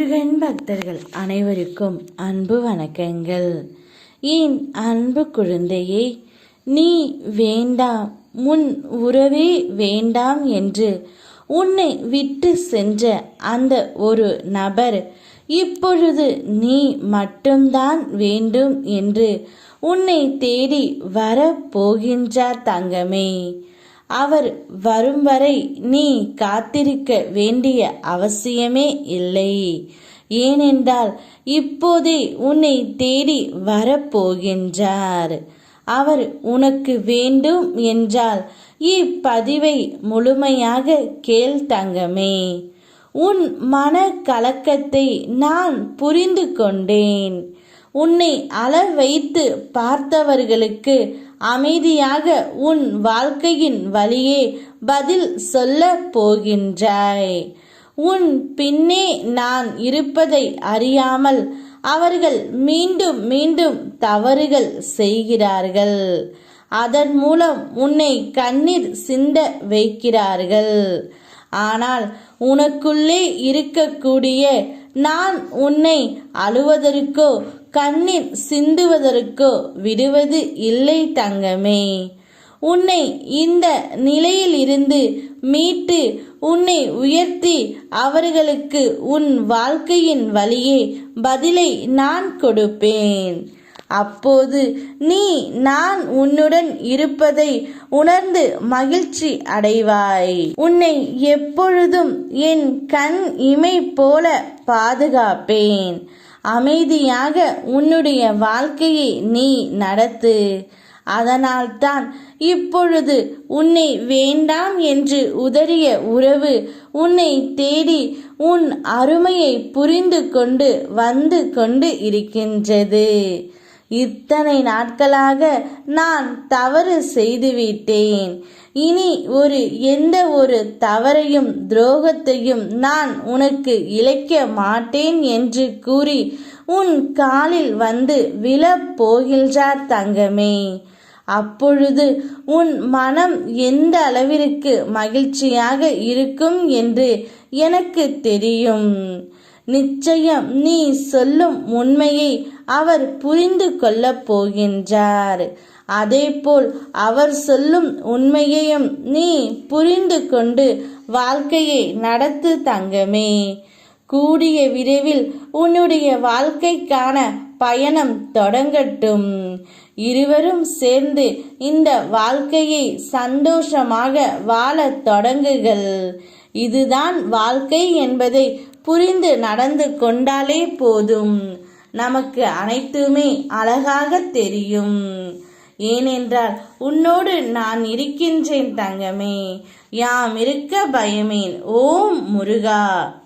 முருகன் பக்தர்கள் அனைவருக்கும் அன்பு வணக்கங்கள். என் அன்பு குழந்தையே நீ வேண்டாம் முன் உறவே வேண்டாம் என்று உன்னை விட்டு சென்ற அந்த ஒரு நபர் இப்பொழுது நீ மட்டும்தான் வேண்டும் என்று உன்னை தேடி வரப்போகின்றார் தங்கமே. அவர் வரும் வரை நீ காத்திருக்க வேண்டிய அவசியமே இல்லை. ஏனென்றால் இப்போதே உன்னை தேடி வரப்போகின்றார். அவர் உனக்கு வேண்டும் என்றால் இப்பதிவை முழுமையாக கேள் தங்கமே. உன் மன கலக்கத்தை நான் புரிந்து கொண்டேன். உன்னை அள வைத்து பார்த்தவர்களுக்கு அமைதியாக உன் வாழ்க்கையின் வழியே பதில் சொல்ல போகின்றாய். உன் பின்னே நான் இருப்பதை அறியாமல் அவர்கள் மீண்டும் மீண்டும் தவறுகள் செய்கிறார்கள். அதன் மூலம் உன்னை கண்ணீர் சிந்த வைக்கிறார்கள். ஆனால் உனக்குள்ளே இருக்கக்கூடிய நான் உன்னை அழுவதற்கோ கண்ணீர் சிந்துவதற்கோ விடுவது இல்லை தங்கமே. உன்னை இந்த நிலையில் இருந்து மீட்டு உன்னை உயர்த்தி அவர்களுக்கு உன் வாழ்க்கையின் வழியே பதிலை நான் கொடுப்பேன். அப்போது நீ நான் உன்னுடன் இருப்பதை உணர்ந்து மகிழ்ச்சி அடைவாய். உன்னை எப்பொழுதும் என் கண் இமை போல பாதுகாப்பேன். அமைதியாக உன்னுடைய வாழ்க்கையை நீ நடத்து. அதனால்தான் இப்பொழுது உன்னை வேண்டாம் என்று உதறிய உறவு உன்னை தேடி உன் அருமையை புரிந்து கொண்டு வந்து கொண்டு இருக்கின்றது. இத்தனை நாட்களாக நான் தவறு செய்துவிட்டேன். இனி ஒரு எந்த ஒரு தவறையும் துரோகத்தையும் நான் உனக்கு இழைக்க மாட்டேன் என்று கூறி உன் காலில் வந்து விழப்போகின்றார் தங்கமே. அப்பொழுது உன் மனம் எந்த அளவிற்கு மகிழ்ச்சியாக இருக்கும் என்று எனக்கு தெரியும். நிச்சயம் நீ சொல்லும் உண்மையை அவர் புரிந்து கொள்ளப் போகின்றார். அதேபோல் அவர் சொல்லும் உண்மையையும் நீ புரிந்து கொண்டு வாழ்க்கையை நடத்து தங்கமே. கூடிய விரைவில் உன்னுடைய வாழ்க்கைக்கான பயணம் தொடங்கட்டும். இருவரும் சேர்ந்து இந்த வாழ்க்கையை சந்தோஷமாக வாழத் தொடங்குகள். இதுதான் வாழ்க்கை என்பதை புரிந்து நடந்து கொண்டாலே போதும். நமக்கு அனைத்துமே அழகாக தெரியும். ஏனென்றால் உன்னோடு நான் இருக்கின்றேன் தங்கமே. யாம் இருக்க பயமேன் ஓம் முருகா.